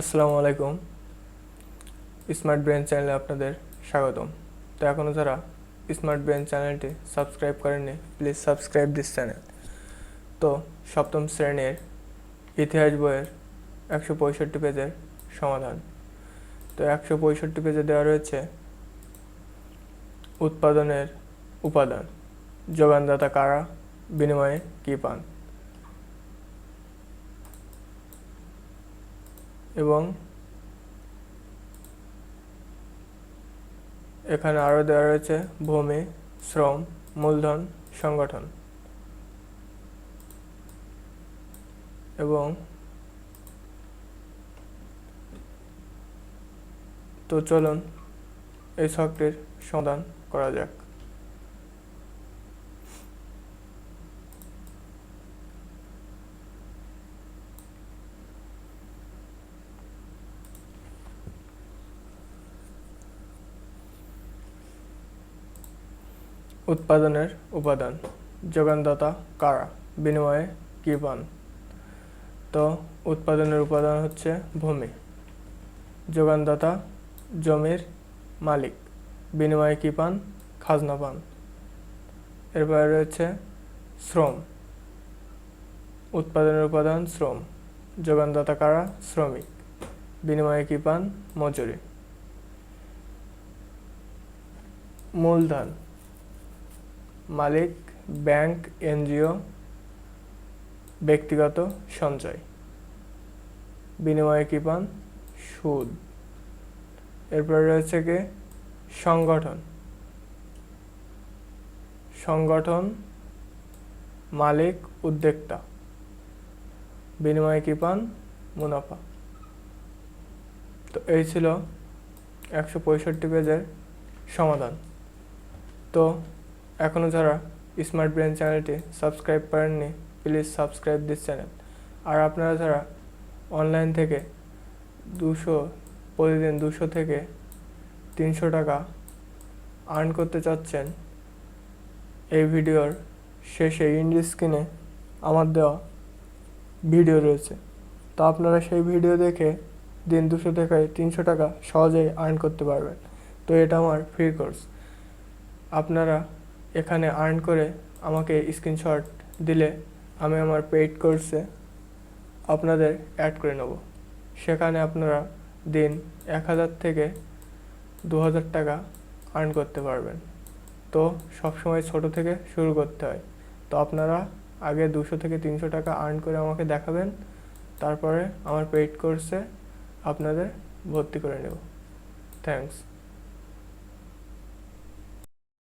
আসসালামু আলাইকুম। Smart brain চ্যানেলে আপনাদের স্বাগতম। তো এখনও যারা স্মার্ট ব্রেন চ্যানেলটি সাবস্ক্রাইব করেননি প্লিজ সাবস্ক্রাইব দিস চ্যানেল তো সপ্তম শ্রেণির ইতিহাস বইয়ের একশো পঁয়ষট্টি পেজের সমাধান। তো একশো পঁয়ষট্টি পেজে দেওয়া রয়েছে উৎপাদনের উপাদান। যোগানদাতা কারা, বিনিময়ে কী পান? এবং এখানে আরও দেওয়া রয়েছে ভূমি, শ্রম, মূলধন, সংগঠন এবং তো চলুন এই ছকটির সমাধান করা যাক। উৎপাদনের উপাদান। যোগানদাতা কারা? বিনিময়ে কী পান? তো উৎপাদনের উপাদান হচ্ছে ভূমি। যোগানদাতা জমির মালিক। বিনিময়ে কী পান? খাজনা পান। এরপরে রয়েছে শ্রম। উৎপাদনের উপাদান শ্রম। যোগানদাতা কারা? শ্রমিক। বিনিময়ে কী পান? মজুরি। মূলধন। মালিক, ব্যাংক, এনজিও, ব্যক্তিগত সঞ্চয়। বিনিময়ে কী পান? সুদ। এরপরে রয়েছে কি? সংগঠন। সংগঠন, মালিক, উদ্যোক্তা। বিনিময়ে কী পান? মুনাফা। তো এই ছিল একশো পঁয়ষট্টি পেজের সমাধান। তো এখনও যারা স্মার্ট ব্রেন চ্যানেলটি সাবস্ক্রাইব করেননি প্লিজ সাবস্ক্রাইব দিস চ্যানেল আর আপনারা যারা অনলাইন থেকে দুশো, প্রতিদিন দুশো থেকে তিনশো টাকা আর্ন করতে চাচ্ছেন, এই ভিডিওর শেষে ইন্ডি স্ক্রিনে আমার দেওয়া ভিডিও রয়েছে। তো আপনারা সেই ভিডিও দেখে দিন দুশো থেকে তিনশো টাকা সহজেই আর্ন করতে পারবেন। তো এটা আমার ফ্রি কোর্স আপনারা এখানে আর্ন করে আমাকে স্ক্রিনশট দিলে আমি আমার পেইড কোর্সে আপনাদের অ্যাড করে নেব। সেখানে আপনারা দিন এক হাজার থেকে দু হাজার টাকা আর্ন করতে পারবেন। তো সবসময় ছোট থেকে শুরু করতে হয়। তো আপনারা আগে দুশো থেকে তিনশো টাকা আর্ন করে আমাকে দেখাবেন, তারপরে আমার পেইড কোর্সে আপনাদের ভর্তি করে নেব। থ্যাঙ্কস